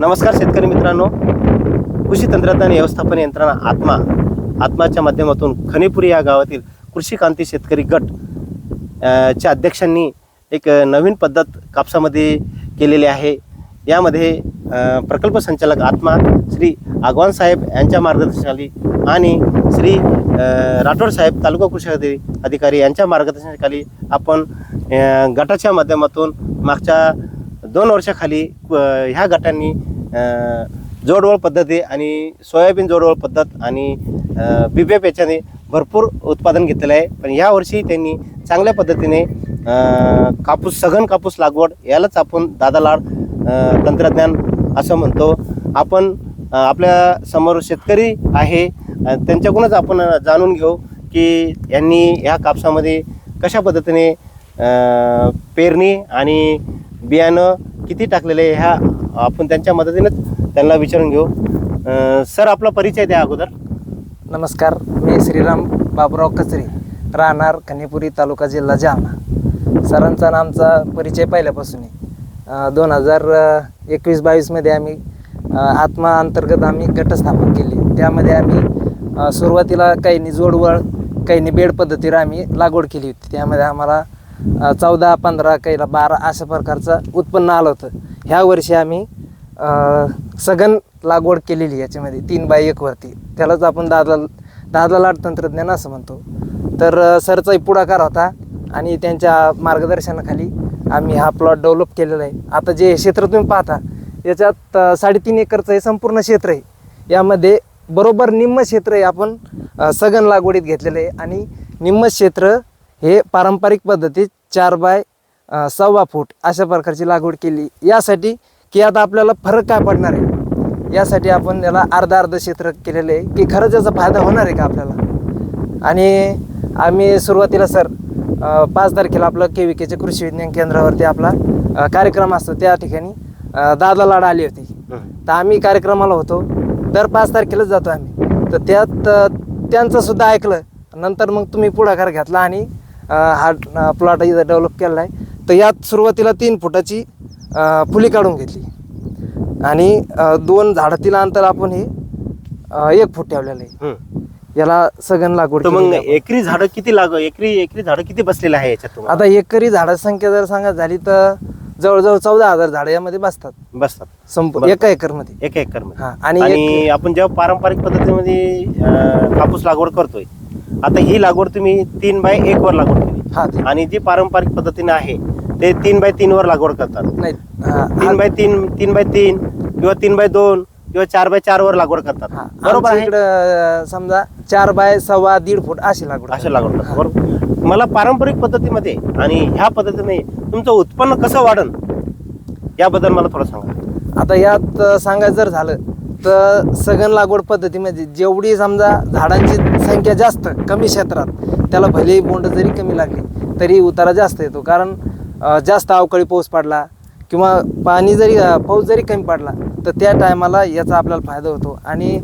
नमस्कार शेतकरी मित्रांनो. कृषी तंत्रज्ञान व्यवस्थापन यंत्रणा आत्मा आत्माच्या माध्यमातून खनिपुरी या गावातील कृषी क्रांती शेतकरी गट च्या अध्यक्षांनी एक नवीन पद्धत कापसामध्ये केलेली आहे. यामध्ये प्रकल्प संचालक आत्मा श्री आगवान साहेब यांच्या मार्गदर्शनाखाली आणि श्री राठोड साहेब तालुका कृषी अधिकारी यांच्या मार्गदर्शनाखाली आपण गटाच्या माध्यमातून मागच्या दोन वर्षाखाली ह्या गटांनी जोडवळ पद्धती आणि सोयाबीन जोडवळ पद्धत आणि अ, बिबेप याच्याने भरपूर उत्पादन घेतलेलं आहे. पण यावर्षी त्यांनी चांगल्या पद्धतीने कापूस सघन कापूस लागवड यालाच आपण दादा लाड तंत्रज्ञान असं म्हणतो. आपण आपल्यासमोर शेतकरी आहे त्यांच्याकडूनच आपण जाणून घेऊ की यांनी ह्या कापसामध्ये कशा पद्धतीने पेरणी आणि बियाणं किती टाकलेले ह्या आपण त्यांच्या मदतीनेच त्यांना विचारून घेऊ. सर आपला परिचय द्या अगोदर. नमस्कार मी श्रीराम बाबुराव कचरे राहणार खनिपुरी तालुका जिल्हा जालना. सरांचा आणि आमचा परिचय पहिल्यापासून आहे. दोन हजार एकवीस बावीसमध्ये आम्ही आत्मा अंतर्गत आम्ही गट स्थापन केली. त्यामध्ये आम्ही सुरुवातीला काहींनी जोडवळ काहींनी बेड पद्धतीवर आम्ही लागवड केली होती. त्यामध्ये आम्हाला चौदा पंधरा काहीला बारा अशा प्रकारचं उत्पन्न आलं होतं. ह्या वर्षी आम्ही सघन लागवड केलेली याच्यामध्ये तीन बाय एकवरती त्यालाच आपण दादा दादा लाट तंत्रज्ञान असं म्हणतो. तर सरचाही पुढाकार होता आणि त्यांच्या मार्गदर्शनाखाली आम्ही हा प्लॉट डेव्हलप केलेला आहे. आता जे क्षेत्र तुम्ही पाहता याच्यात साडेतीन एकरचं हे संपूर्ण क्षेत्र आहे. यामध्ये बरोबर निम्म क्षेत्र हे आपण सघन लागवडीत घेतलेलं आहे. आणि निम्म क्षेत्र हे पारंपरिक पद्धतीत चार बाय सव्वा फूट अशा प्रकारची लागवड केली. यासाठी की आता आपल्याला फरक काय पडणार आहे? यासाठी आपण याला अर्धा अर्ध क्षेत्र केलेलं आहे की खरंच याचा फायदा होणार आहे का आपल्याला? आणि आम्ही सुरुवातीला सर पाच तारखेला आपलं के व्ही केच्या कृषी विज्ञान केंद्रावरती आपला कार्यक्रम असतो. त्या ठिकाणी दादा लाड आली होती. तर आम्ही कार्यक्रमाला होतो. दर पाच तारखेलाच जातो आम्ही. तर त्यात त्यांचं सुद्धा ऐकलं. नंतर मग तुम्ही पुढाकार घेतला आणि हा प्लॉट इथं डेव्हलप केला आहे तर यात सुरुवातीला तीन फुटाची फुली काढून घेतली आणि दोन झाडातील अंतर आपण हे एक फूट ठेवलेलं आहे. याला सगन लागवड मग. एकरी झाडं किती लाग एकरी एकरी झाडं किती बसलेलं आहे याच्यात? आता एकरी झाडाची संख्या जर सांगा झाली तर जवळजवळ चौदा हजार झाडं यामध्ये बसतात बसतात संपूर्ण. एका एकरमध्ये एक एकरमध्ये आणि आपण जेव्हा पारंपरिक पद्धतीमध्ये कापूस लागवड करतोय आता ही लागवड तुम्ही तीन बाय एक वर लागवड हा ते. आणि जी पारंपरिक पद्धतीने आहे ते तीन बाय तीन वर लागवड करतात. नाही हा, तीन बाय तीन तीन बाय तीन किंवा तीन बाय दोन किंवा चार बाय चार वर लागवड करतात. हा, बरोबर आमच्या आहे? इकडं समजा चार बाय सव्वा दीड फूट अशी लागवड अशा लागवड करतात बरोबर? मला पारंपरिक पद्धतीमध्ये आणि ह्या पद्धतीने तुमचं उत्पन्न कसं वाढन याबद्दल मला थोडं सांगा. आता यात अ, सांगायचं जर झालं तर सघन लागवड पद्धतीमध्ये जेवढी समजा झाडांची संख्या जास्त कमी क्षेत्रात त्याला भलेही बोंड जरी कमी लागली तरी उतारा जास्त येतो. कारण जास्त अवकाळी पाऊस पडला किंवा पाणी जरी पाऊस जरी कमी पडला तर त्या टायमाला याचा आपल्याला फायदा होतो. आणि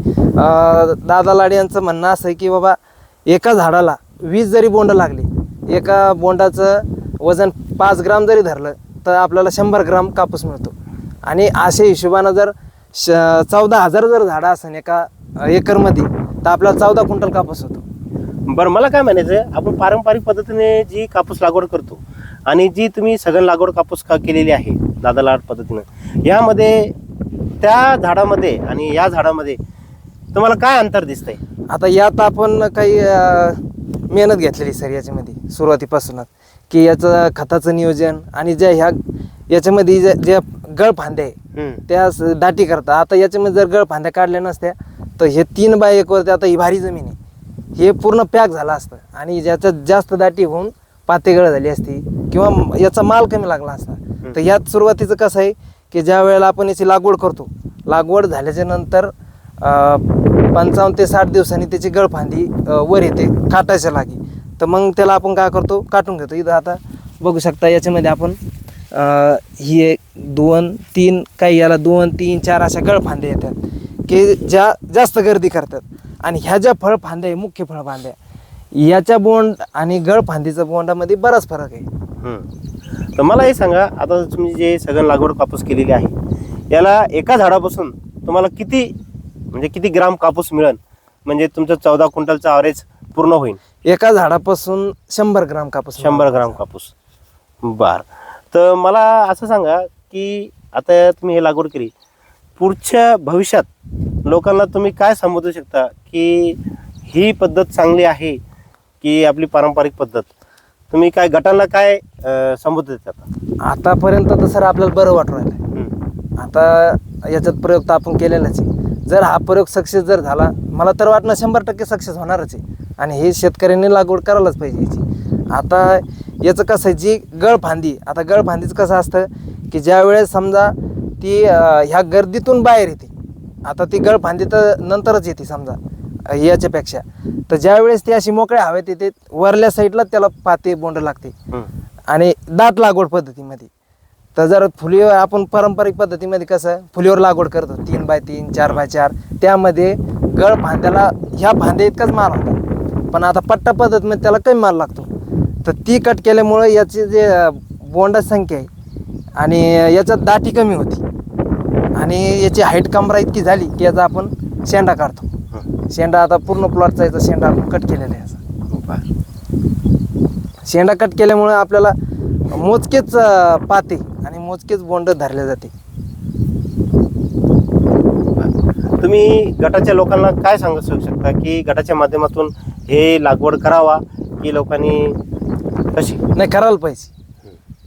दादा लाड यांचं म्हणणं असं आहे की बाबा एका झाडाला वीस जरी बोंड लागली एका बोंडाचं वजन पाच ग्राम जरी धरलं तर आपल्याला शंभर ग्राम कापूस मिळतो. आणि अशा हिशोबानं जर श चौदा हजार जर झाडं असेल एका एकरमध्ये तर आपल्याला चौदा क्विंटल कापूस होतो. बरं मला काय म्हणायचं आपण पारंपरिक पद्धतीने जी कापूस लागवड करतो आणि जी तुम्ही सगळं लागवड कापूस का केलेली आहे दादा लाड पद्धतीनं यामध्ये त्या झाडामध्ये आणि या झाडामध्ये तुम्हाला काय अंतर दिसतंय? आता यात आपण काही मेहनत घेतलेली सर याच्यामध्ये सुरुवातीपासूनच. की याचं खताचं नियोजन आणि ज्या ह्या याच्यामध्ये ज्या ज्या गळफांद्या आहे. त्या दाटी करता आता याच्यामध्ये जर गळफांद्या काढल्या नसत्या तर हे तीन बाय एकवरती आता ही भारी जमीन आहे. हे पूर्ण पॅक झालं असतं. आणि ज्याच्यात जास्त दाटी होऊन पातेगळ झाली असती किंवा याचा माल कमी लागला असता. तर यात सुरुवातीचं कसं आहे की ज्या वेळेला आपण याची लागवड करतो लागवड झाल्याच्यानंतर पंचावन्न ते साठ दिवसांनी त्याची गळफांदी वर येते काटायच्या लागी. तर मग त्याला आपण काय करतो? काटून घेतो. इथं आता बघू शकता याच्यामध्ये आपण ही एक दोन तीन काही याला दोन तीन चार अशा गळफांद्या येतात की ज्या जास्त गर्दी करतात. आणि ह्या ज्या फळफांद्या आहे मुख्य फळफांद्या याच्या बोंड आणि गळफांदीचा बोंडामध्ये बराच फरक आहे. हम्म. तर मला हे सांगा आता तुम्ही जे सगळं लागवड कापूस केलेली आहे याला एका झाडापासून तुम्हाला किती म्हणजे किती ग्राम कापूस मिळेल? म्हणजे तुमचं चौदा क्विंटलचं ॲव्हरेज पूर्ण होईल. एका झाडापासून शंभर ग्राम कापूस शंभर ग्राम कापूस. बर. तर मला असं सांगा की आता तुम्ही हे लागवड केली पुढच्या भविष्यात लोकांना तुम्ही काय संबोधू शकता की ही पद्धत चांगली आहे की आपली पारंपरिक पद्धत? तुम्ही काय गटांना काय संबोधत आता आतापर्यंत तर सर आपल्याला बरं वाटू राहिलं. आता याच्यात प्रयोग तर आपण केलेलाच आहे. जर हा प्रयोग सक्सेस जर झाला मला तर वाटणं शंभर टक्के सक्सेस होणारच आहे. आणि हे शेतकऱ्यांनी लागवड करायलाच पाहिजे याची. आता याचं कसं आहे जी गळफांदी आता गळफांदीचं कसं असतं की ज्या वेळेस समजा ती ह्या गर्दीतून बाहेर येते आता ती गळफांदी तर नंतरच येते समजा याच्यापेक्षा. तर ज्या वेळेस ती अशी मोकळ्या हवेत येते वरल्या साईडला त्याला पाते बोंड लागते. आणि दाट लागवड पद्धतीमध्ये. तर जर फुलीवर आपण पारंपरिक पद्धतीमध्ये कसं फुलीवर लागवड करतो तीन बाय तीन चार बाय चार त्यामध्ये गळ फांद्याला ह्या फांद्या इतकाच माल होता. पण आता पट्टा पद्धतीमध्ये त्याला कमी माल लागतो. तर ती कट केल्यामुळं याची जे अं, बोंडाची संख्या आहे आणि याच्यात दाटी कमी होती. आणि याची हाईट कमरा इतकी झाली की याचा आपण शेंडा काढतो. शेंडा आता पूर्ण प्लॉटचा याचा शेंडा आपण कट केलेला आहे याचा. शेंडा कट केल्यामुळे आपल्याला मोजकेच पाते आणि मोजकेच बोंड धरले जाते. तुम्ही गटाच्या लोकांना काय सांगू शकता की गटाच्या माध्यमातून हे लागवड करावा की लोकांनी कशी? नाही करायला पाहिजे.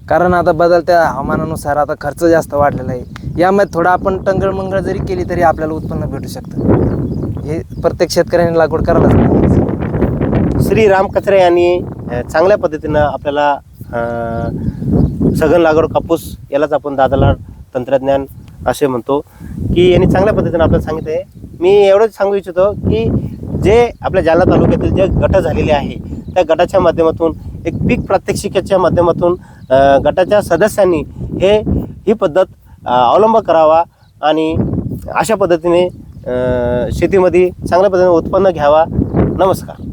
कारण आता बदलत्या हवामानानुसार आता खर्च जास्त वाढलेला आहे. यामध्ये थोडं आपण टंगळ मंगळ जरी केली तरी आपल्याला उत्पन्न भेटू शकतं. हे प्रत्येक शेतकऱ्याने लागवड करायलाच पाहिजे. श्री राम कचरे यांनी चांगल्या पद्धतीनं आपल्याला सघन लागवड कापूस यालाच आपण दादाला तंत्रज्ञान असे म्हणतो की यांनी चांगल्या पद्धतीनं आपल्याला सांगितलं आहे. मी एवढंच सांगू इच्छितो की जे आपल्या जालना तालुक्यातील जे गट झालेले आहे त्या गटाच्या माध्यमातून एक पीक प्रात्यक्षिकेच्या माध्यमातून गटाच्या सदस्यांनी हे ही पद्धत अवलंब करावा आणि अशा पद्धतीने शेतीमध्ये चांगल्या पद्धतीने उत्पन्न घ्यावा. नमस्कार.